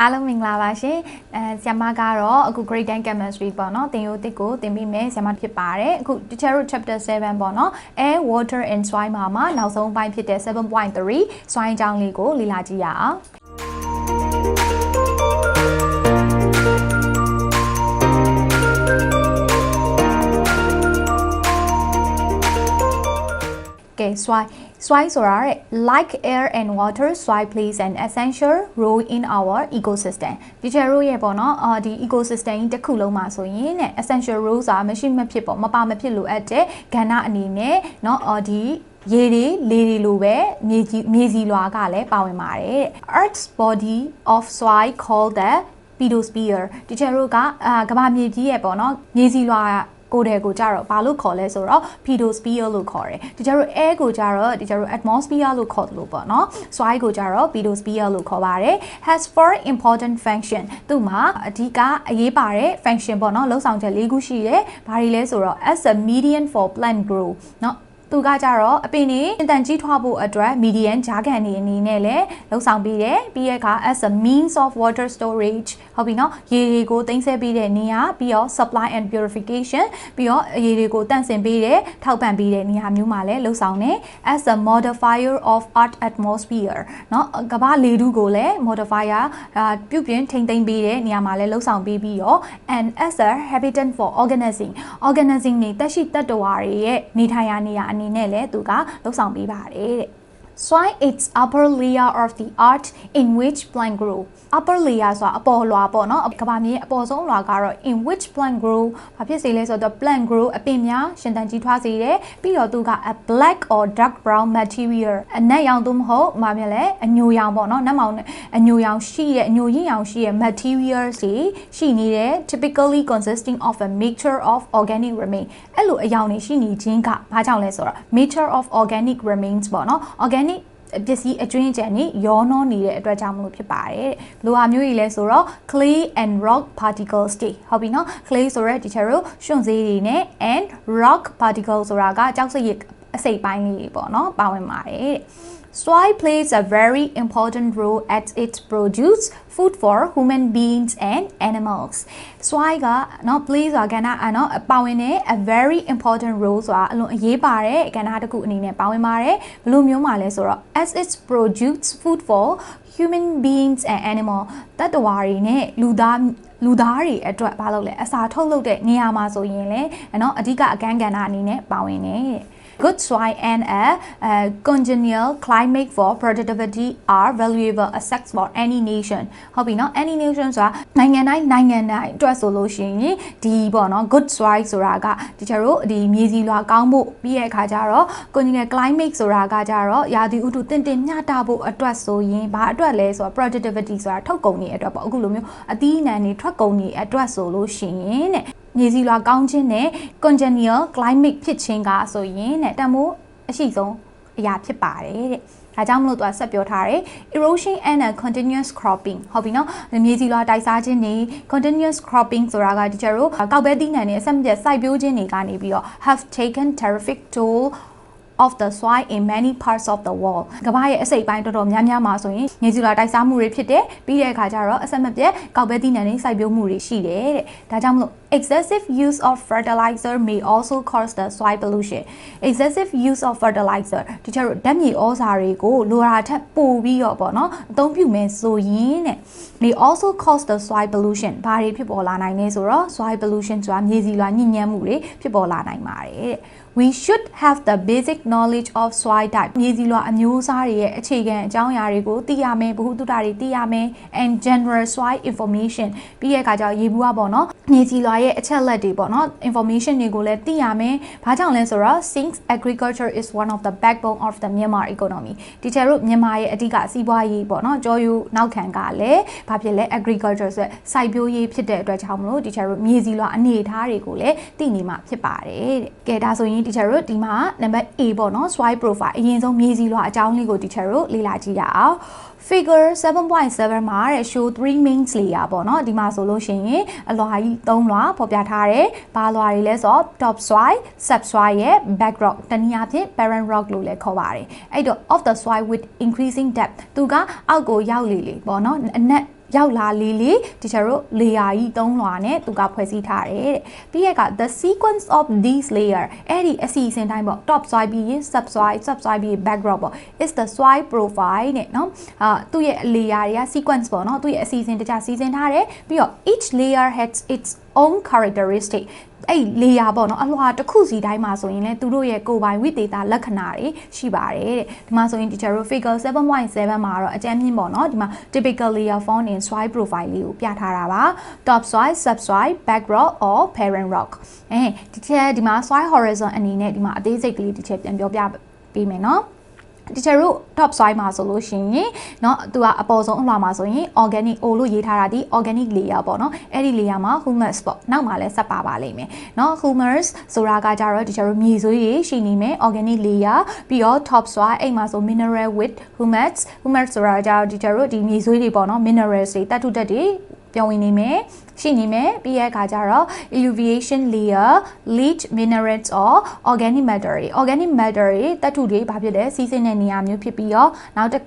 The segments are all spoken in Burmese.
အားလုံးမင်္ဂလာပါရှင်အဲဆ iam မကတော့အခု grade 10 chemistry ပေါ့နော်သင်ရိုးတစ်ကိုသင်ပေးမယ်ဆ iam မဖြစ်ပါတယ်အခု teacher တို့ chapter 7ပေါ့နော် air water and soil မှာမှာနောက်ဆုံးပိုင်းဖြစ်တဲ့7.3 soil အကြောင်းလေးကိုလေ့လာကြည့်ရအောင်ကဲ soil soil ဆိုတာတဲ့ like air and water soil plays an essential role in our ecosystem ဒီချေရိုးရဲ့ပေါ့နော်အာဒီ ecosystem ကြီးတစ်ခုလုံးမှာဆိုရင်တဲ့ essential role ဆိုတာမရှိမဖြစ်ပေါ့မပါမဖြစ်လိုအပ်တဲ့ကဏ္ဍအနေနဲ့เนาะအော်ဒီရေတွေလေတွေလိုပဲမြေကြီးမြေစီလွာကလည်းပါဝင်ပါတယ်တဲ့ Earth's body of soil called the pedosphere ဒီချေရိုးကအာကမ္ဘာမြေကြီးရဲ့ပေါ့နော်မြေစီလွာ ကိုယ်တယ်ကိုကြတော့ဘာလို့ခေါ်လဲဆိုတော့ pedosphere လို့ခေါ်တယ်ဒီကျတော့ air ကိုကြတော့ဒီကျတော့ atmosphere လို့ခေါ်တယ်လို့ပေါ့နော် soil ကိုကြတော့ pedosphere လို့ခေါ်ပါတယ် has four important function သူ့မှာအဓိကအရေးပါတဲ့ function ပေါ့နော်လှုပ်ဆောင်ချက်၄ခုရှိတယ်ဘာတွေလဲဆိုတော့ as a median for plant grow เนาะ သူကကြတော့အပင်နေအတန်ကြီးထွားဖို့အတွက် median ဂျာကန်နေအနေနဲ့လည်းလှုပ်ဆောင်ပေးတယ်ပြီးရခါ as a means of water storage ဟုတ်ပြီနော်ရေတွေကိုတင်ဆက်ပေးတဲ့နေရာပြီးတော့ supply and purification ပြီးတော့ရေတွေကိုတန့်စင်ပေးတဲ့ထောက်ပံ့ပေးတဲ့နေရာမျိုးမှာလည်းလှုပ်ဆောင်တယ် as a modifier of earth atmosphere နော်ကမ္ဘာလေထုကိုလည်း modifier ပြုပြင်ထိန်းသိမ်းပေးတဲ့နေရာမှာလည်းလှုပ်ဆောင်ပေးပြီးတော့ and as a habitat for organism organism တွေတက်ရှိတတ္တဝါတွေရဲ့နေထိုင်ရာနေရာအနေနဲ့လည်းသူကလှုပ်ဆောင်ပေးပါတယ်တဲ့ Soil its upper layer of the earth in which plant grow upper layer ဆိုတာအပေါ်လွှာပေါ့နော်ကဘာမြေအပေါ်ဆုံးလွှာကတော့ in which plant grow ဘာဖြစ်စေလဲဆိုတော့ plant grow အပင်များရှင်သန်ကြီးထွားစေတယ်ပြီးတော့သူက a black or dark brown material အနက်ရောင်သို့မဟုတ်မမြင်လဲအညိုရောင်ပေါ့နော်နက်မောင်အညိုရောင်ရှိရဲ့အညိုရင်းရောင်ရှိရဲ့ materials တွေရှိနေတယ် typically consisting of a mixture of organic remain အဲ့လိုအယောင်တွေရှိနေခြင်းကဘာကြောင့်လဲဆိုတော့ mixture of organic remains ပေါ့နော် organic ပစ္စည်းအကျွင်းအကြံတွေရောနှောနေတဲ့အတွက်ကြောင့်မလို့ဖြစ်ပါတယ်တဲ့ဘလိုဟာမျိုးကြီးလဲဆိုတော့ clay and rock particles တွေဟုတ်ပြီနော် clay ဆိုရဲဒီချက်တို့ရွှွန့်စေးတွေနဲ့ and rock particles ဆိုတာကကြောက်စရစ်အစိပ်ပိုင်းလေးတွေပေါ့နော်ပါဝင်ပါတယ်တဲ့ Soil plays a very important role as it produce food for human beings and animals. Soil ကเนาะ play ဆိုတာကဏ္ဍအเนาะပါဝင်တဲ့ a very important role ဆိုတာအလွန်အရေးပါတဲ့ကဏ္ဍတစ်ခုအနေနဲ့ပါဝင်ပါတယ်ဘယ်လိုမျိုးမှာလဲဆိုတော့ as it produce food for human beings and animal တတ္တဝါတွေနဲ့လူသားလူသားတွေအတွက်ဘာလုပ်လဲအစာထုတ်လုပ်တဲ့နေရာမှာဆိုရင်လေเนาะအဓိကအကန့်ကဏ္ဍအနေနဲ့ပါဝင်နေတဲ့ Good soil and a uh, congenial climate for productivity are valuable assets for any nation ဟုတ်ပြီเนาะ any nation ဆိုတာနိုင်ငံတိုင်းနိုင်ငံတိုင်းအတွက်ဆိုလို့ရှိရင်ဒီပေါ့เนาะ good soil ဆိုတာကတချို့တို့ဒီမြေစီလွာကောင်းဖို့ပြီးရဲ့အခါကျတော့ congenial climate ဆိုတာကကြတော့ရာသီဥတုတင့်တင့်မျှတဖို့အတွက်ဆိုရင်ဘာအတွက်လဲဆိုတော့ productivity ဆိုတာထုတ်ကုန်တွေအတွက်ပေါ့အခုလိုမျိုးအသီးအနှံတွေထွက်ကုန်တွေအတွက်ဆိုလို့ရှိရင်တဲ့ မြေစီလွာကောင်းခြင်းနဲ့ congenial climate ဖြစ်ခြင်းကဆိုရင်တဲ့တမိုးအရှိဆုံးအရာဖြစ်ပါတယ်တဲ့ဒါကြောင့်မလို့သူကဆက်ပြောထားတယ် erosion and a continuous cropping ဟုတ်ပြီနော်မြေစီလွာတိုက်စားခြင်းနေ continuous cropping ဆိုတာကဒီကျတော့ကောက်ပဲသီးနှံနေအဆက်မပြတ်စိုက်ပျိုးခြင်းတွေကနေပြီးတော့ have taken terrific toll of the soil in many parts of the world ကမ္ဘာရဲ့အစိပ်ပိုင်းတော်တော်များများမှာဆိုရင်မြေစီလွာတိုက်စားမှုတွေဖြစ်တယ်ပြီးတဲ့အခါကျတော့အဆက်မပြတ်ကောက်ပဲသီးနှံတွေစိုက်ပျိုးမှုတွေရှိတယ်တဲ့ဒါကြောင့်မလို့ excessive use of fertilizer may also cause the soil pollution excessive use of fertilizer တချို့ဓာတ်မြေဩဇာတွေကိုလိုရာထက်ပိုပြီးတော့ပေါ့နော်အသုံးပြုမယ်ဆိုရင်တဲ့ may also cause the soil pollution ဘာတွေဖြစ်ပေါ်လာနိုင်လဲဆိုတော့ soil pollution ဆိုတာမြေစီလွာညစ်ညမ်းမှုတွေဖြစ်ပေါ်လာနိုင်ပါတယ်တဲ့ we should have the basic knowledge of soil type မြေစီလွာအမျိုးအစားတွေရဲ့အခြေခံအကြောင်းအရာတွေကိုသိရမယ်ဗဟုသုတတွေသိရမယ် and general soil information ပြီးရဲ့အခါကျတော့ရေဘူးကပေါ့နော်မြေစီလွာရဲ့အချက်လက်တွေပေါ့နော် information တွေကိုလည်းသိရမယ်ဘာကြောင့်လဲဆိုတော့ since agriculture is one of the backbone of the Myanmar economy ဒီချေတို့မြန်မာရဲ့အဓိကစီးပွားရေးပေါ့နော်ကြောယူနောက်ခံကလည်းဘာဖြစ်လဲ agriculture ဆိုစိုက်ပျိုးရေးဖြစ်တဲ့အတွက်ကြောင့်မလို့ဒီချေတို့မြေစီလွာအနေအထားတွေကိုလည်းသိနေမှာဖြစ်ပါတယ်တဲ့ကဲဒါဆိုရင်ဒီချေတို့ဒီမှာနံပါတ် A ပေါ့နော် soil profile အရင်ဆုံးမြေစီလွာအကြောင်းလေးကိုဒီချေတို့လေ့လာကြည့်ရအောင် figure 7.7မှာတဲ့ show 3 main layer ပေါ့နော်ဒီမှာဆိုလို့ရှိရင်အလွှာကြီး3လွှာဖော်ပြထားတယ်ဘာလွှာတွေလဲဆိုတော့ top soil sub soil ရဲ့ back rock တနည်းအားဖြင့် parent rock လို့လည်းခေါ်ပါတယ်အဲ့တော့ of the soil with increasing depth သူကအောက်ကိုရောက်လေလေပေါ့နော်အနက် ရောက်လာလေလေဒီချာတို့ layer ကြီးသုံးလွှာနဲ့သူကဖွဲ့စည်းထားတယ်တဲ့ပြီးရက the sequence of these layer အဲ့ဒီအစီအစဉ်တိုင်းပေါ့ top soil ပြီးရင် sub soil sub soil ပြီး backdrop ပေါ့ is the soil profile နဲ့เนาะအာသူ့ရဲ့ layer တွေက sequence ပေါ့เนาะသူ့ရဲ့အစီအစဉ်တခြားစီစဉ်ထားတယ်ပြီးတော့ each layer has its own characteristic အဲ့ layer ပေါ့နော်အလွှာတစ်ခုစီတိုင်းမှာဆိုရင်လည်းသူတို့ရဲ့ကိုယ်ပိုင်ဝိသေသလက္ခဏာတွေရှိပါတယ်တဲ့ဒီမှာဆိုရင် teacher တို့ figure 7.7မှာတော့အကြမ်းမြင့်ပေါ့နော်ဒီမှာ typical layer found in soil profile လေးကိုပြထားတာပါ top soil sub soil back rock or parent rock အဲဒီချက်ဒီမှာ soil horizon အနေနဲ့ဒီမှာအသေးစိတ်ကလေးတစ်ချက်ပြန်ပြောပြပေးမယ်နော် တချို့တို့ top soil မှာဆိုလို့ရှိရင်เนาะသူကအပေါ်ဆုံးအလွှာမှာဆိုရင် organic O လို့ရေးထားတာဒီ organic layer ပေါ့เนาะအဲ့ဒီ layer မှာ humus ပေါ့နောက်မှာလည်းဆက်ပါပါလိမ့်မယ်เนาะ humus ဆိုတာကကြတော့တချို့တို့မြေဆွေးတွေရှိနေမယ် organic layer ပြီးတော့ top soil အဲ့မှာဆို mineral with humus humus ဆိုတာကြတော့တချို့တို့ဒီမြေဆွေးတွေပေါ့เนาะ minerals တွေတတ်ထုတက်တွေပြောင်းဝင်နေမယ် ရှိနေမယ်ပြီးရဲ့အခါကျတော့ elevation layer leach minerals or organic matter တွေ organic matter တွေတတုတွေဘာဖြစ်လဲစီးဆင်းတဲ့နေရာမျိုးဖြစ်ပြီးတော့နောက်တစ်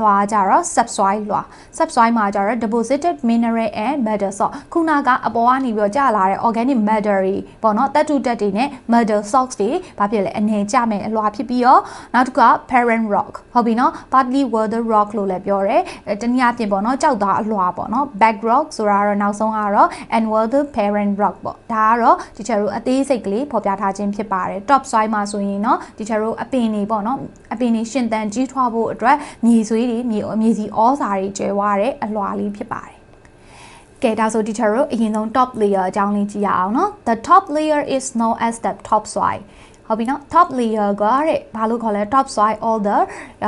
လွှာကျတော့ subsoil လွှာ subsoil မှာကျတော့ deposited mineral and metal salt ခုနကအပေါ်ကနေပြီးတော့ကျလာတဲ့ organic matter တွေပေါ့နော်တတုတက်တွေနဲ့ metal salts တွေဘာဖြစ်လဲအနေကျမဲ့အလွှာဖြစ်ပြီးတော့နောက်တစ်ခုက parent rock ဟုတ်ပြီနော် partly weathered rock လို့လည်းပြောတယ်တနည်းအားဖြင့်ပေါ့နော်ကြောက်သားအလွှာပေါ့နော် back rock ဆိုတာတော့နောက်ဆုံးကတော့ and weathered parent rock ပေါ့ဒါကတော့ teacher တို့အသေးစိတ်ကလေးဖော်ပြထားခြင်းဖြစ်ပါတယ် top soil မှာဆိုရင်เนาะ teacher တို့အပင်တွေပေါ့နော်အပင်တွေရှင်သန်ကြီးထွားဖို့အတွက်မြေဆွေးတွေမြေမြေစီဩစာတွေကျွဲဝတဲ့အလွှာလေးဖြစ်ပါတယ်ကဲဒါဆို teacher တို့အရင်ဆုံး top layer အကြောင်းလေးကြည့်ရအောင်เนาะ the top layer is known as the top soil ဟုတ်ပြီနော် top layer ကတဲ့ဘာလို့ခေါ်လဲ top soil all the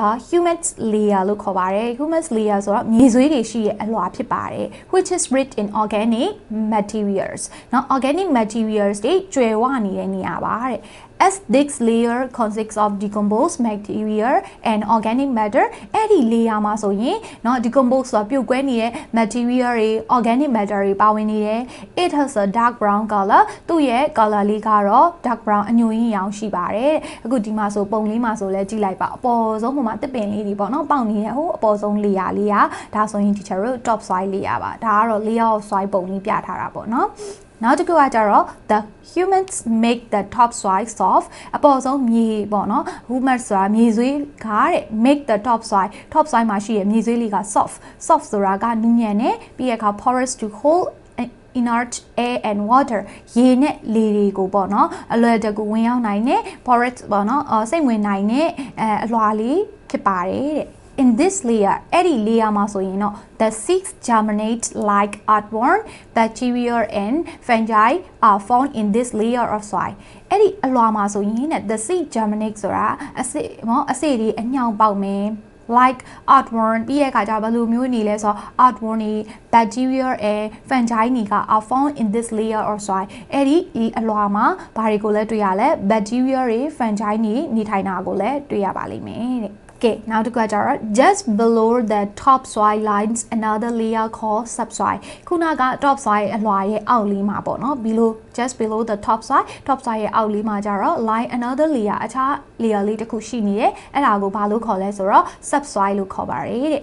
uh, humus layer လို့ခေါ်ပါတယ် humus layer ဆိုတော့မြေဆွေးတွေရှိရဲ့အလွှာဖြစ်ပါတယ် which is rich in organic materials နော် organic materials တွေကျွယ်ဝနေတဲ့နေရာပါတဲ့ as this layer consists of decomposed material and organic matter အဲ့ဒီ layer မှာဆိုရင်เนาะ decompose ဆိုပြုတ်ကွဲနေတဲ့ material တွေ organic matter တွေပါဝင်နေတယ် it has a dark brown color သူ့ရဲ့ color လေးကတော့ dark brown အညိုရင်းရောင်ရှိပါတယ်အခုဒီမှာဆိုပုံလေးမှာဆိုလဲကြည့်လိုက်ပါအပေါ်ဆုံးပုံမှာတစ်ပင်လေးတွေပေါ့เนาะပေါက်နေတဲ့ဟိုအပေါ်ဆုံး layer လေးကဒါဆိုရင် teacher တို့ top soil layer ပါဒါကတော့ layer of soil ပုံလေးပြထားတာပေါ့เนาะ နောက်တစ်ခုကကြတော့ the humans make the top soil soft အပေါ်ဆုံးမြေပေါ့နော် humus ဆိုတာမြေဆွေးကားတဲ့ make the top soil top soil မှာရှိတဲ့မြေဆွေးလေးက soft soft ဆိုတာကနူးညံ့တယ်ပြီးရခါ porous to hold inert air and water ရေနဲ့လေတွေကိုပေါ့နော်အလွယ်တကူဝင်ရောက်နိုင်တဲ့ porous ပေါ့နော်စိတ်ဝင်နိုင်တဲ့အလွှာလေးဖြစ်ပါတယ်တဲ့ in this layer အဲ့ဒီ layer မှာဆိုရင်တော့ the seeds germinate like earthworm bacteria and fungi are found in this layer of soil အဲ့ဒီအလွှာမှာဆိုရင်တဲ့ the seed germinate ဆိုတာအစစ်မောအစေတွေအညောင်ပေါက်မယ် like earthworm ပြီးရဲ့အခါကျဘယ်လိုမျိုးနေလဲဆိုတော့ earthworm တွေ bacteria and fungi တွေက are found in this layer or soil အဲ့ဒီအလွှာမှာဘာတွေကိုလဲတွေ့ရလဲ bacteria တွေ fungi တွေနေထိုင်တာကိုလည်းတွေ့ရပါလိမ့်မယ်တဲ့ ကဲနောက်တစ်ခုကကြတော့ just below the top soil lines another layer called subsoil ခုနက top soil အလွှာရဲ့အောက်လေးမှာပေါ့နော် below just below the top soil top soil ရဲ့အောက်လေးမှာကြတော့ line another layer အခြား layer လေးတစ်ခုရှိနေတယ်အဲ့ဒါကိုဘာလို့ခေါ်လဲဆိုတော့ subsoil လို့ခေါ်ပါတယ်တဲ့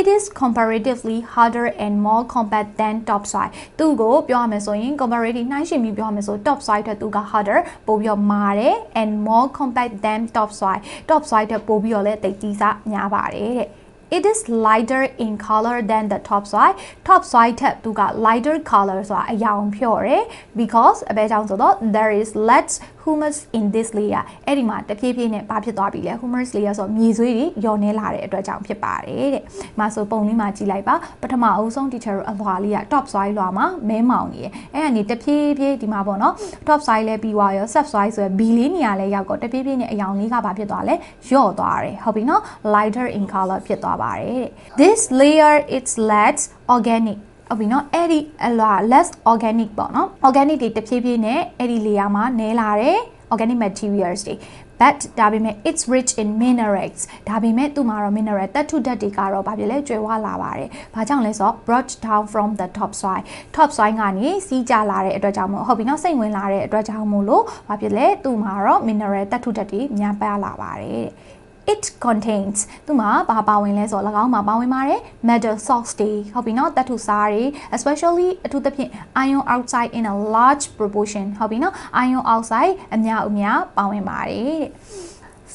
it is comparatively harder and more compact than top soil သူ့ကိုပြောရမယ်ဆိုရင် comparative နှိုင်းယှဉ်ပြီးပြောရမယ်ဆို top soil ထက်သူက harder ပိုပြီးတော့မာတယ် and more compact than top soil top soil ထက်ပိုပြီးတော့လည်းတိတ်ကြီးစားများပါတယ်တဲ့ it is lighter in color than the top soil top soil ထက်သူက lighter color ဆိုတာအရောင်ဖြော့တယ် because အဘဲကြောင့်ဆိုတော့ there is less humus in this layer အဲ့ဒီမှာတဖြည်းဖြည်းနဲ့ဘာဖြစ်သွားပြီလဲ humus layer ဆိုမြေဆွေးတွေညော်နေလာတဲ့အတွက်ကြောင့်ဖြစ်ပါတယ်တဲ့။မှာဆိုပုံလေးမှာကြည့်လိုက်ပါပထမအဦးဆုံး teacher အလွှာလေးက top soil လွှာမှာမဲမောင်နေတယ်။အဲ့ကနေတဖြည်းဖြည်းဒီမှာပေါ့နော် top soil လဲပြီးသွားရော sub soil ဆိုရယ် B လေးနေရာလဲရောက်တော့တဖြည်းဖြည်းနဲ့အရောင်လေးကဘာဖြစ်သွားလဲညော့သွားတယ်ဟုတ်ပြီနော် lighter in color ဖြစ်သွားပါတယ်တဲ့။ This layer it's less organic ဟုတ်ပြီနော်အဲ့ဒီအလွာ less organic ပေါ့နော် organic တွေတဖြည်းဖြည်းနဲ့အဲ့ဒီ layer မှာနဲလာတယ် organic materials တွေ but ဒါပေမဲ့ it's rich in minerals ဒါပေမဲ့သူ့မှာတော့ mineral တက်ထုဓာတ်တွေကတော့ဘာဖြစ်လဲကျွဲဝလာပါတယ်။ဘာကြောင့်လဲဆိုတော့ brought down from the top soil top soil ကနေစီးကျလာတဲ့အတွက်ကြောင့်မို့ဟုတ်ပြီနော်စိတ်ဝင်လာတဲ့အတွက်ကြောင့်မို့လို့ဘာဖြစ်လဲသူ့မှာတော့ mineral တက်ထုဓာတ်တွေများပါလာပါတယ်။ it contains သူမှာဘာပါဝင်လဲဆိုတော့၎င်းမှာပါဝင်ပါတယ် metal salts တွေဟုတ်ပြီနော်တတ်ထုစားတွေ especially အထူးသဖြင့် iron oxide in a large proportion ဟုတ်ပြီနော် iron oxide အများအများပါဝင်ပါတယ်တဲ့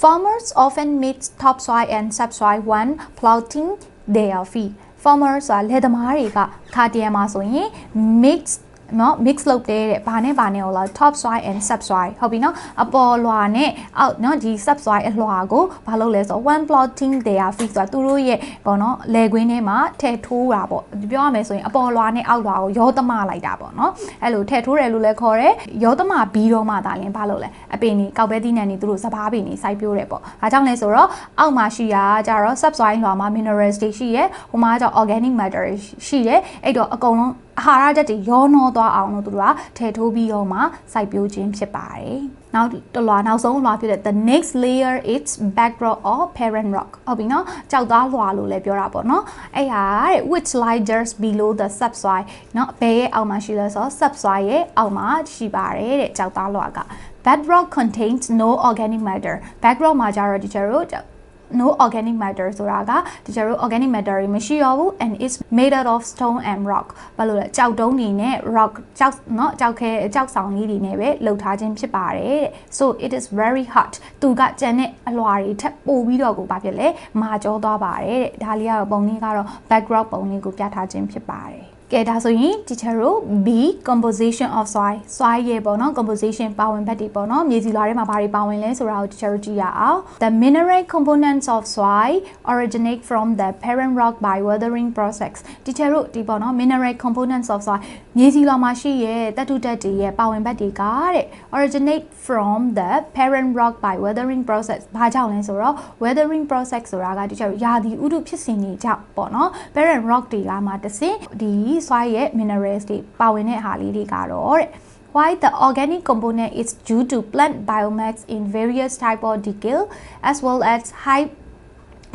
Farmers often mix topsoil and subsoil when plowing their field. Farmers ဆိုတာလယ်သမားတွေကခါတရံမှာဆိုရင် mix နော် mix လုပ်တဲ့တဲ့ဘာနဲ့ဘာနဲ့ဟောလား top soil and sub soil ဟုတ်ပြီနော်အပေါ်လွှာနဲ့အောက်နော်ဒီ sub soil အလွှာကိုဘာလုပ်လဲဆိုတော့ one plotting their feet ဆိုတာသူတို့ရဲ့ပေါ့နော်လယ်ကွင်းထဲမှာထည့်ထိုးတာပေါ့ပြောရမယ်ဆိုရင်အပေါ်လွှာနဲ့အောက်လွှာကိုရောသမလိုက်တာပေါ့နော်အဲ့လိုထည့်ထိုးတယ်လို့လည်းခေါ်တယ်ရောသမပြီးတော့မှဒါလင်းဘာလုပ်လဲအပင်ကြီးကောက်ပဲသီးနှံတွေသူတို့စပားပင်ကြီးစိုက်ပျိုးတယ်ပေါ့ဒါကြောင့်လဲဆိုတော့အောက်မှာရှိတာကြတော့ sub soil လွှာမှာ minerals တွေရှိရဲဟိုမှာကျတော့ organic matter ရှိရဲအဲ့တော့အကုန်လုံး အာဟာရချက်တွေရောနှောသွားအောင်လို့သူတို့ကထည့်ထိုးပြီးတော့မှစိုက်ပျိုးခြင်းဖြစ်ပါတယ်။နောက်တလွာနောက်ဆုံးလွာဖြစ်တဲ့ the next layer is backdrop or parent rock ဟုတ်ပြီနော်ကြောက်သားလွာလို့လည်းပြောတာပေါ့နော်အဲ့ဟာတဲ့ which lies just below the subsoil နော်ဘယ်ရဲ့အောက်မှာရှိလဲဆိုတော့ subsoil ရဲ့အောက်မှာရှိပါတယ်တဲ့ကြောက်သားလွာက bedrock contains no organic matter backdrop မှာကျတော့ဒီကျတို့ no organic matter ဆိုတာကတကယ်လို့ organic matter တွေမရှိရဘူး and is made out of stone and rock ဘာလို့လဲကြောက်တုံးတွေနဲ့ rock ကြောက်เนาะကြောက်ခဲကြောက်ဆောင်လေးတွေနဲ့ပဲလှုပ်ထားခြင်းဖြစ်ပါတယ်တဲ့ so it is very hot သူကကြံတဲ့အလွှာတွေထပ်ပို့ပြီးတော့ကိုဘာဖြစ်လဲမာကြောသွားပါတယ်တဲ့ဒါလေးကတော့ပုံလေးကတော့ background ပုံလေးကိုပြထားခြင်းဖြစ်ပါတယ် ကဲဒါဆိုရင် teacher တို့ B composition of soil soil ရဲ့ပေါ့နော် composition ပါဝင်ဘက်တွေပေါ့နော်မြေစီလွာထဲမှာဘာတွေပါဝင်လဲဆိုတာကို teacher တို့ကြည့်ရအောင် the mineral components of soil originate from the parent rock by weathering process teacher တို့ဒီပေါ့နော် mineral components of soil မြေစီလွာမှာရှိရဲ့တတုတက်တွေရဲ့ပါဝင်ဘက်တွေကတဲ့ originate from the parent rock by weathering process ဘာကြောင့်လဲဆိုတော့ weathering process ဆိုတာက teacher တို့ရာသီဥတုဖြစ်စဉ်တွေကြောင့်ပေါ့နော် parent rock တွေကမှတဆင့်ဒီ soil ရဲ့ minerals တွေပါဝင်တဲ့ဟာလေးတွေကတော့တဲ့ why the organic component is due to plant biomass in various type of decay as well as high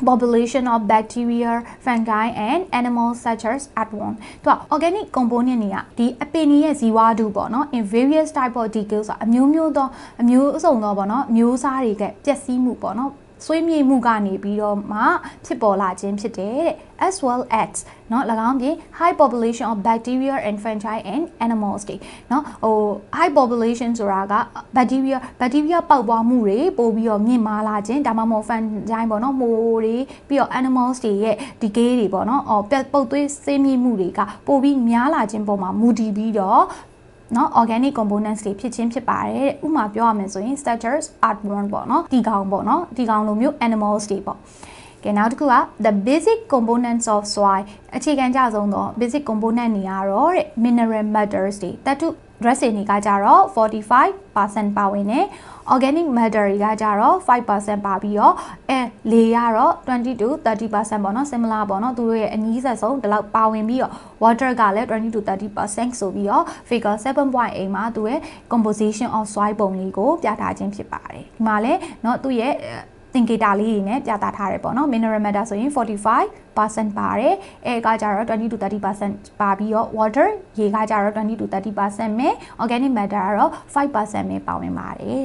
population of bacteria, fungi and animals such as earthworm သူက organic component တွေကဒီအပင်ကြီးရဲ့ဇီဝတုပေါ့နော် in various type of decay ဆိုတာအမျိုးမျိုးသောအမျိုးအစုံသောပေါ့နော်မျိုးစားတွေကပျက်စီးမှုပေါ့နော် ဆွေးမြေ့မှုကနေပြီးတော့မှဖြစ်ပေါ်လာခြင်းဖြစ်တယ်တဲ့ as well as เนาะ၎င်းပြင် high population of bacteria and fungi and animals တွေเนาะဟို high population ဆိုတာက bacteria bacteria ပေါက်ပွားမှုတွေပို့ပြီးတော့မြင့်မားလာခြင်းဒါမှမဟုတ် fungi ပေါ့เนาะမိုးတွေပြီးတော့ animals တွေရဲ့ decay တွေပေါ့เนาะအော်ပုတ်သွေးဆေးမြင့်မှုတွေကပို့ပြီးများလာခြင်းပေါ်မှာမူတည်ပြီးတော့ เนาะ organic components တွေဖြစ်ချင်းဖြစ်ပါတယ်တဲ့ဥပမာပြောရမယ်ဆိုရင် structures artworm ပေါ့เนาะတီကောင်ပေါ့เนาะတီကောင်လိုမျိုး animals တွေပေါ့ကဲနောက်တစ်ခုက the basic components of soil အခြေခံကြဆုံးသော basic component တွေကတော့တဲ့ mineral matters တွေတတု dressing တွေကကြတော့45%ပါဝင်တယ် organic matter တွေကကြတော့5%ပါပြီးတော့အဲလေကတော့20 to 30%ပေါ့နော် similar ပေါ့နော်သူတို့ရဲ့အနည်းဆက်ဆုံးဒီလောက်ပါဝင်ပြီးတော့ water ကလည်း20 to 30%ဆိုပြီးတော့ figure 7.8မှာသူရဲ့ composition of soil ပုံလေးကိုပြထားခြင်းဖြစ်ပါတယ်ဒီမှာလည်းเนาะသူရဲ့သင်္ကေတလေးတွေနဲ့ပြသထားတယ်ပေါ့နော် mineral matter ဆိုရင်45%ပါတယ်အဲကကြတော့20 to 30%ပါပြီးတော့ water ရေကကြတော့20 to 30%ပဲ organic matter ကတော့5%ပဲပါဝင်ပါတယ်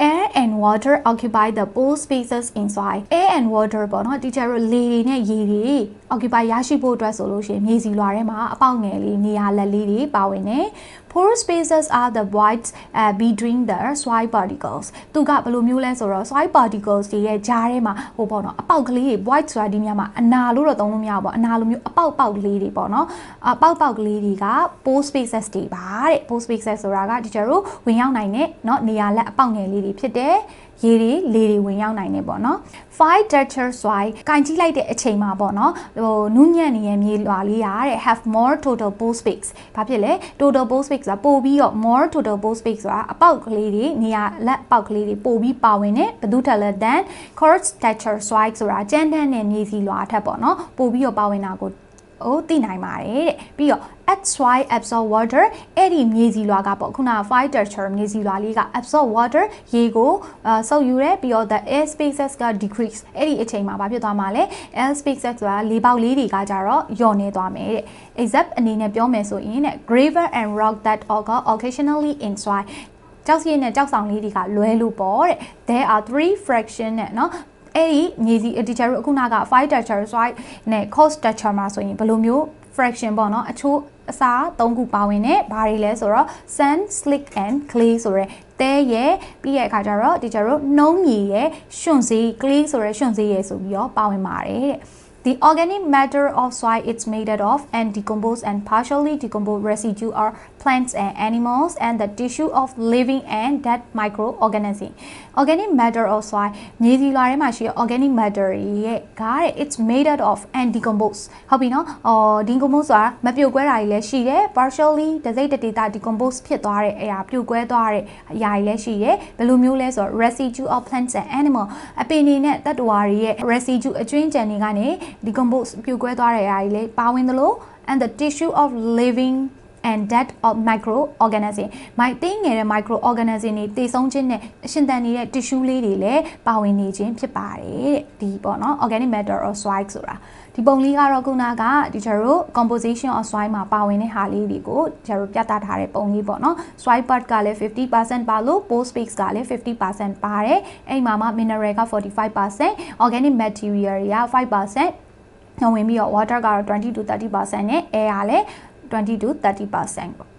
တဲ့ air and water occupy the pore spaces in soil air and water ပေါ့နော် teacher တို့လေတွေနဲ့ရေတွေ occupy ရရှိဖို့အတွက်ဆိုလို့ရှိရင်မြေစီလွာထဲမှာအပေါက်ငယ်လေးနေရာလက်လေးတွေပါဝင်နေ pore spaces are the voids uh, between the soil particles သူကဘယ်လိုမျိုးလဲဆိုတော့ soil particles တွေရဲ့ကြားထဲမှာဟိုပေါ့နော်အပေါက်ကလေးတွေ void ဆိုတာဒီညမှာအနာလို့တော့သုံးလို့မရဘူးပေါ့အနာလိုမျိုးအပေါက်ပေါက်ကလေးတွေပေါ့နော်အပေါက်ပေါက်ကလေးတွေက pore spaces တွေပါတဲ့ pore spaces ဆိုတာက teacher တို့ဝင်ရောက်နိုင်တဲ့เนาะနေရာလက်အပေါက်ငယ်လေးတွေဖြစ်တ ဲ့ယ်ရေတွေလေတွေဝင်ရောက်နိုင်နေပေါ့နော် five texture soil ကင်ကြည့်လိုက်တဲ့အချိန်မှာပေါ့နော်ဟိုနုညံ့နေရဲ့မြေလွာလေးရတဲ့ have more total pore space ဘာဖြစ်လဲ total pore space ဆိုတာပို့ပြီးတော့ more total pore space ဆိုတာအပေါက်ကလေးတွေနေရာလက်အပေါက်ကလေးတွေပို့ပြီးပါဝင်နေဘယ်သူထက်လဲ than coarse texture soil ဆိုတာကြမ်းတမ်းတဲ့မြေစီလွာထက်ပေါ့နော်ပို့ပြီးတော့ပါဝင်တာကို ဟိုသိနိုင်ပါတယ်တဲ့ပြီးတော့ XY absorb water အဲ့ဒီမြေစီလွာကပေါ့ခုနက five texture မြေစီလွာလေးက absorb water ရေကိုစုပ်ယူရဲပြီးတော့ the air spaces က decrease အဲ့ဒီအချိန်မှာဘာဖြစ်သွားမှာလဲ air spaces ဆိုတာလေပေါက်လေးတွေကကြတော့ညော့နေသွားမယ်တဲ့ except အနေနဲ့ပြောမယ်ဆိုရင်တဲ့ gravel and rock that occur occasionally in soil ကြောက်စီနဲ့ကြောက်ဆောင်လေးတွေကလွဲလို့ပေါ့တဲ့ there are three fraction နဲ့เนาะ အဲ့ဒီမြေစီတီချာတို့အခုနက5 texture soil နဲ့ cost texture မှာဆိုရင်ဘယ်လိုမျိုး fraction ပေါ့နော်အချိုးအစား၃ခုပါဝင်နေဘာတွေလဲဆိုတော့ sand slick and clay ဆိုရဲတဲရဲ့ပြီးရဲ့အခါကျတော့ဒီကျတော့နှုံးမြေရဲ့ရွှွန့်စေး clay ဆိုရဲရွှွန့်စေးရဲ့ဆိုပြီးတော့ပါဝင်ပါတယ်တဲ့ The organic matter of soil it's made out of and decompose and partially decompose residue are plants and animals and the tissue of living and dead microorganism. Organic matter of soil မြေစီလွာထဲမှာရှိတဲ့ organic matter ရဲ့ကတဲ့ it's made out of and decompose ဟုတ်ပြီနော်။အော် decompose ဆိုတာမပြိုကွဲတာတွေလည်းရှိတယ် partially တစိမ့်တတေတာ decompose ဖြစ်သွားတဲ့အရာပြိုကွဲသွားတဲ့အရာတွေလည်းရှိတယ်။ဘယ်လိုမျိုးလဲဆိုတော့ residue of plants and animal အပင်တွေနဲ့တတ္တဝါတွေရဲ့ residue အကျွင်းကြံတွေကနေ decompose ပြိုကွဲသွားတဲ့အရာတွေလည်းပါဝင်သလို and the tissue of living and that of microorganism မိုက်သိငယ်တဲ့ microorganism တွေတည်ဆုံးခြင်းနဲ့အရှင်သန်နေတဲ့ tissue လေးတွေလည်းပါဝင်နေခြင်းဖြစ်ပါတယ်တဲ့ဒီပေါ့နော် organic matter or soil ဆိုတာဒီပုံလေးကတော့ခုနကဒီကျတို့ composition of soil မှာပါဝင်တဲ့ဟာလေးတွေကိုကျတို့ပြသထားတဲ့ပုံလေးပေါ့နော် soil part ကလည်း50%ပါလို့ pore space ကလည်း50%ပါတယ်အဲ့မှာမှ mineral က45% organic material တွေက5%နှဝင်ပြီးတော့ water ကတော့20 to 30%နဲ့ air ကလည်း 20 to 30%ပေါ့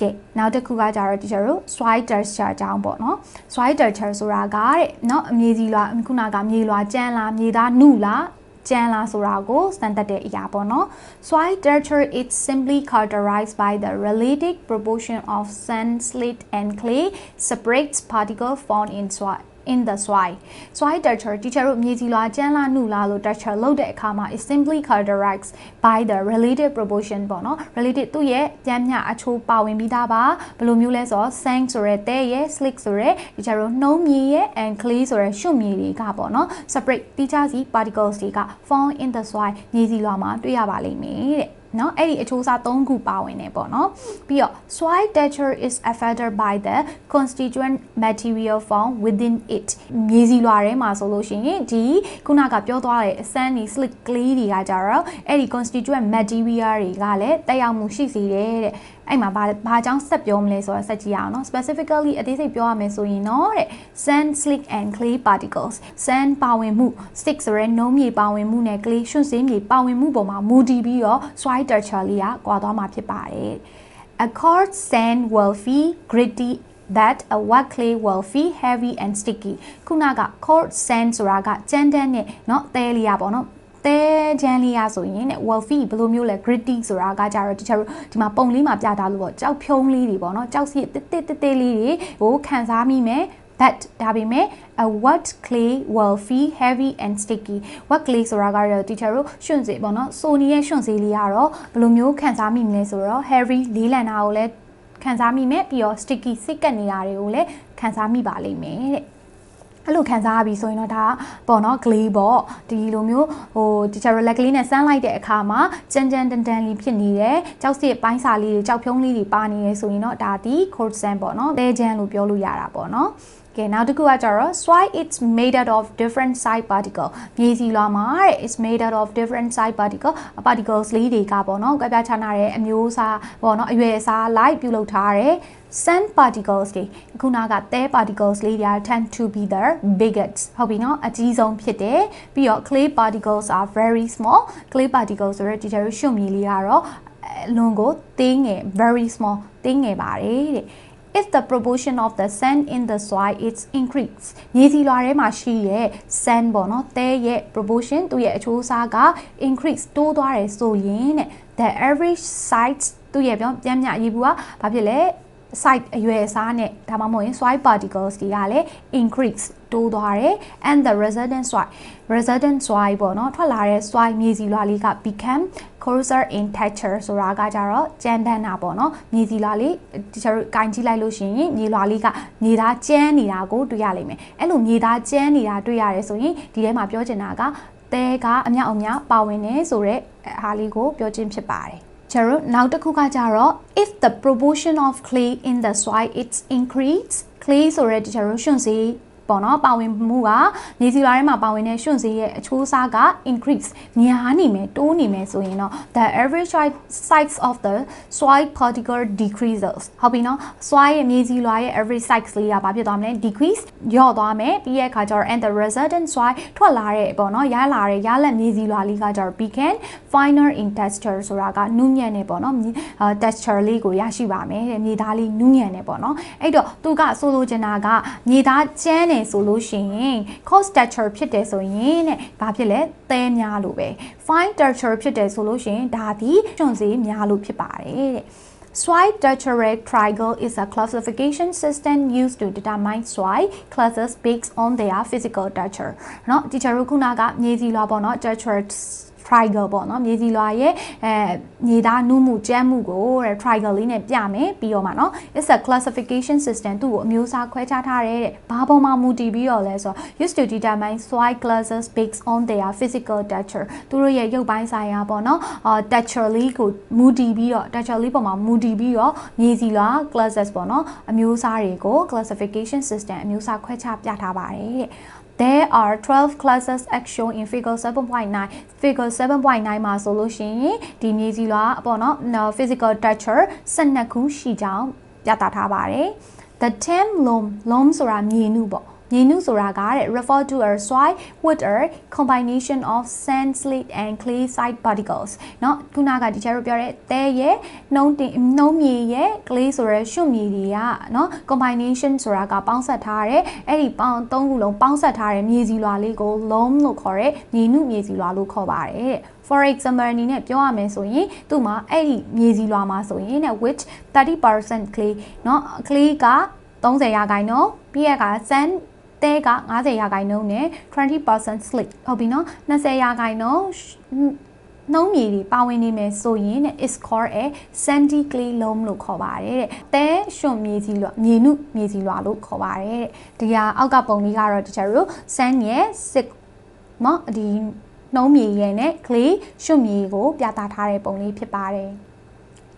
ကဲနောက်တစ်ခုကကြတော့ teacher တို့ soil texture အကြောင်းပေါ့နော် soil texture ဆိုတာကတဲ့နော်အမြေကြီးလားခုနကမြေလွာကြမ်းလားမြေသားနုလားကြမ်းလားဆိုတာကိုစမ်းသပ်တဲ့အရာပေါ့နော် soil texture is simply characterized by the relative proportion of sand slate and clay separates particle found in soil in the soil soil texture teacher တို့မြေကြီးလွာကျန်းလားနှုလားလို့ texture လုပ်တဲ့အခါမှာ is simply characterized by the relative proportion ပေါ့နော် relative သူ့ရဲ့ကျန်းမျှအချိုးပါဝင်ပြီးသားပါဘယ်လိုမျိုးလဲဆိုတော့ sand ဆိုရဲတဲရဲ့ slick ဆိုရဲ teacher တို့နှုံးမြေရဲ့ and clay ဆိုရဲရွှွမြေတွေကပေါ့နော် separate တိကျစီ particles တွေက found in the soil မြေကြီးလွာမှာတွေ့ရပါလိမ့်မယ်တဲ့ เนาะအဲ့ဒီအချိုးအစား၃ခုပါဝင်နေပေါ့နော်ပြီးတော့ soil texture is affected by the constituent material found within it မြေစီလွာထဲမှာဆိုလို့ရှိရင်ဒီခုနကပြောသွားတဲ့အစမ်းဒီ slick clay တွေကကြတော့အဲ့ဒီ constituent material တွေကလည်းတက်ရောက်မှုရှိစေတယ်တဲ့ အဲ့မှာဘာဘာကြောင့်ဆက်ပြောမလဲဆိုတော့ဆက်ကြည့်ရအောင်เนาะ specifically အသေးစိတ်ပြောရမယ်ဆိုရင်တော့တဲ့ sand slick and clay particles sand ပါဝင်မှု stick ဆိုရဲနှုံးမြေပါဝင်မှုနဲ့ clay ရွှွန့်စင်းမြေပါဝင်မှုပေါ်မှာမူတည်ပြီးတော့ soil texture လေးကကွာသွားမှာဖြစ်ပါတယ် a coarse sand will feel gritty that a wet clay will feel heavy and sticky ခုနက coarse sand ဆိုတာကကြမ်းတမ်းနဲ့เนาะသဲလေးရပါတော့ တဲချမ်းလေးရဆိုရင်တဲ့ wealthy ဘယ်လိုမျိုးလဲ gritty ဆိုတာကကြတော့တခြားဒီမှာပုံလေးမှာပြထားလို့ပေါ့ကြောက်ဖြုံးလေးတွေပေါ့နော်ကြောက်စီတစ်တစ်တစ်တစ်လေးတွေကိုခံစားမိမယ် but ဒါပေမဲ့ a wet clay will feel heavy and sticky wet clay ဆိုတာကတော့ teacher တို့ရွှွန့်စေပေါ့နော်ဆိုနီရဲ့ရွှွန့်စေလေးကတော့ဘယ်လိုမျိုးခံစားမိမလဲဆိုတော့ heavy လေးလံတာကိုလည်းခံစားမိမယ်ပြီးတော့ sticky စိတ်ကပ်နေတာတွေကိုလည်းခံစားမိပါလိမ့်မယ်တဲ့ အဲ့လိုခံစားရပြီဆိုရင်တော့ဒါပေါ့နော် glay ပေါ့ဒီလိုမျိုးဟို teacher leg လေးနဲ့စမ်းလိုက်တဲ့အခါမှာကြမ်းကြမ်းတန်တန်လေးဖြစ်နေတယ်ကြောက်စစ်ပိုင်းစာလေးတွေကြောက်ဖြုံးလေးတွေပါနေတယ်ဆိုရင်တော့ဒါဒီ cold sand ပေါ့နော်တဲချမ်းလို့ပြောလို့ရတာပေါ့နော်ကဲနောက်တစ်ခုကကြတော့ soil it's made out of different size particle မြေစီလွာမှာတဲ့ it's made out of different size particle particles လေးတွေကပေါ့နော်ကြပြချနာတဲ့အမျိုးအစားပေါ့နော်အရွယ်အစား light ပြုလုပ်ထားတဲ့ sand particles တွေခုနကသဲ particles လေးတွေ tend to be the biggest ဟုတ်ပြီနော်အကြီးဆုံးဖြစ်တယ်ပြီးတော့ clay particles are very small clay particles ဆိုတော့ဒီကျတော့ရွှွန့်မြေလေးကတော့လွန်ကိုသေးငယ် very small သေးငယ်ပါတယ်တဲ့ if the proportion of the sand in the soil is increased မြေစီလွာထဲမှာရှိတဲ့ sand ပေါ့နော်သဲရဲ့ proportion သူ့ရဲ့အချိုးအစားက increase တိုးသွားတယ်ဆိုရင်တဲ့ the average size သူ့ရဲ့ပြောပြန်မြရေဘူးကဘာဖြစ်လဲ site အရွယ်အစားနဲ့ဒါမှမဟုတ်ရင် soil particles တွေကလည်း increase တိုးသွားတယ် and the resultant soil resultant soil ပေါ့နော်ထွက်လာတဲ့ soil မြေစီလွာလေးက become coarser in texture ဆိုတာကကြတော့ကြမ်းတမ်းတာပေါ့နော်မြေစီလွာလေးတချို့ကင်ကြည့်လိုက်လို့ရှိရင်မြေလွာလေးကမြေသားကျန်းနေတာကိုတွေ့ရလိမ့်မယ်အဲ့လိုမြေသားကျန်းနေတာတွေ့ရတယ်ဆိုရင်ဒီထဲမှာပြောချင်တာကတဲကအမြောက်အများပါဝင်နေဆိုတဲ့အားလေးကိုပြောခြင်းဖြစ်ပါတယ် ကျတော့နောက်တစ်ခုကကြတော့ if the proportion of clay in the soil it's increase clay ဆိုရဲဒီကျတော့ရှင်စီ ပေါ့နော်ပါဝင်မှုကမြေစီလွာထဲမှာပါဝင်တဲ့ရှင်စေးရဲ့အချိုးအစားက increase များနေမယ်တိုးနေမယ်ဆိုရင်တော့ the average size of the soil particle decreases ဟုတ်ပြီနော် soil ရဲ့မြေစီလွာရဲ့ average size လေးကဘာဖြစ်သွားမလဲ decrease ညော့သွားမယ်ပြီးရဲ့အခါကျတော့ and the resultant soil ထွက်လာတဲ့ပေါ့နော်ရလာတဲ့ရလက်မြေစီလွာလေးကကျတော့ became finer in texture ဆိုတာကနုညံ့နေပေါ့နော် texture လေးကိုရရှိပါမယ်တဲ့မြေသားလေးနုညံ့နေပေါ့နော်အဲ့တော့သူကဆိုလိုချင်တာကမြေသားကျန်းနေဆိုလို့ရှိရင် cost texture ဖြစ်တယ်ဆိုရင်တဲ့ဘာဖြစ်လဲသဲများလို့ပဲ fine texture ဖြစ်တယ်ဆိုလို့ရှိရင်ဒါဒီကျွန်စေးများလို့ဖြစ်ပါတယ်တဲ့ Soil Tertiary Triangle is a classification system used to determine soil classes based on their physical texture เนาะ teacher တို့ခုနကမြေစီလွာပေါ့เนาะ Tertiary triangle ပေါ့နော်မြေစီလွာရဲ့အဲမြေသားနုမှုကျန်းမှုကိုတဲ့ triangle လေးနဲ့ပြမယ်ပြီးတော့မှနော် it's a classification system သူ့ကိုအမျိုးအစားခွဲခြားထားတယ်တဲ့ဘာပေါ်မှာမူတည်ပြီးတော့လဲဆိုတော့ used to determine soil classes based on their physical texture သူတို့ရဲ့ရုပ်ပိုင်းဆိုင်ရာပေါ့နော်အာ texture လေးကိုမူတည်ပြီးတော့ texture လေးပေါ်မှာမူတည်ပြီးတော့မြေစီလွာ classes ပေါ့နော်အမျိုးအစားတွေကို classification system အမျိုးအစားခွဲခြားပြထားပါတယ်တဲ့ There are 12 classes as shown in figure 7.9 figure 7.9မှာဆိုလို့ရှိရင်ဒီမြေကြီးလွာပေါ့နော် physical texture 12ခုရှိကြောင်းပြသထားပါတယ် The term loam loam ဆိုတာမြေနုပေါ့ မြေနုဆိုတာကတဲ့ refer to a soil with a combination of sand slate and clay side particles เนาะခုနကဒီချာတို့ပြောတဲ့တဲရဲ့နှုံးတင်နှုံးမြေရဲ့ clay ဆိုရဲရွှွမြေတွေကเนาะ combination ဆိုတာကပေါင်းဆက်ထားတဲ့အဲ့ဒီပေါင်းသုံးခုလုံးပေါင်းဆက်ထားတဲ့မြေစီလွာလေးကို loam လို့ခေါ်တဲ့မြေနုမြေစီလွာလို့ခေါ်ပါတယ်တဲ့ for example အနေနဲ့ပြောရမယ်ဆိုရင်သူ့မှာအဲ့ဒီမြေစီလွာမှာဆိုရင်တဲ့ with 30% clay เนาะ clay က30ရာခိုင်နှုန်းပြီးရက sand တဲက90ရာခိုင်နှုန်းနဲ့20% slip ဟုတ်ပြီနော်20ရာခိုင်နှုန်းနှုံးမြေတွေပါဝင်နေမယ်ဆိုရင် is called a sandy clay loam လို့ခေါ်ပါတယ်တဲ့တဲရွှွန်မြေကြီးလွမြေနုမြေကြီးလွာလို့ခေါ်ပါတယ်တဲ့ဒီဟာအောက်ကပုံလေးကတော့တခြားတို့ sand ရဲ့ six เนาะဒီနှုံးမြေရဲ့နဲ့ clay ရွှွန်မြေကိုပြသထားတဲ့ပုံလေးဖြစ်ပါတယ်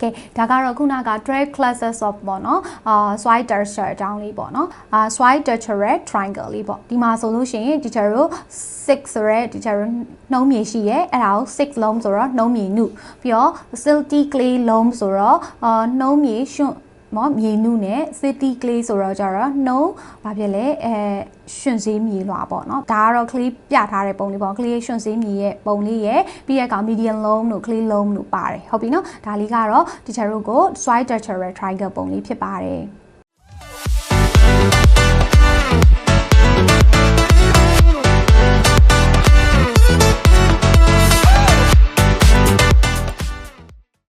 ကဲဒါကတော့ခုနက drive classes of ပေါ့နော်အာ soil texture အကြောင်းလေးပေါ့နော်အာ soil texture triangle လေးပေါ့ဒီမှာဆိုလို့ရှိရင် teacher တို့6ဆိုရဲ teacher တို့နှုံးမြေရှိရဲအဲ့ဒါကို6လုံးဆိုတော့နှုံးမြေနုပြီးတော့ silty clay loam ဆိုတော့အာနှုံးမြေရွှွန့် မောမြေနုနဲ့ city clay ဆိုတော့ကြတော့နှုံးဘာဖြစ်လဲအဲရှင်စည်းမြေလွှာပေါ့နော်ဒါကတော့ clay ပြထားတဲ့ပုံလေးပေါ့ clay ရှင်စည်းမြေရဲ့ပုံလေးရဲ့ပြီးရဲ့ကောင် medium loam လို့ clay loam လို့ပါတယ်ဟုတ်ပြီနော်ဒါလေးကတော့ teacher တို့ကို soil texture triangle ပုံလေးဖြစ်ပါတယ်